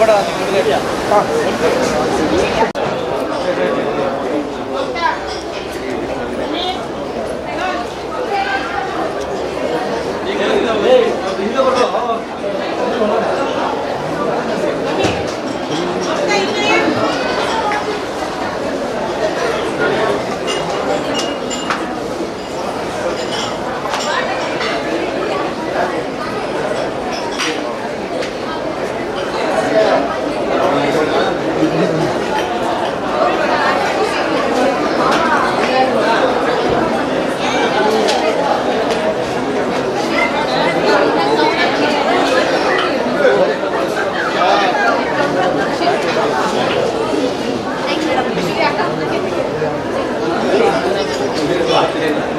కూడా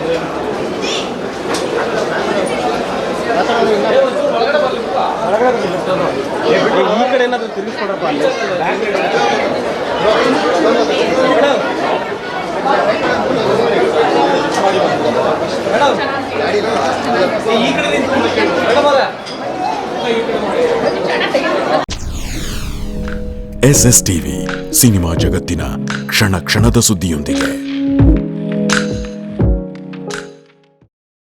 ಈ ಕಡೆ ಎಸ್ ಎಸ್ ಟಿವಿ ಸಿನಿಮಾ ಜಗತ್ತಿನ ಕ್ಷಣ ಕ್ಷಣದ ಸುದ್ದಿಯೊಂದಿಗೆ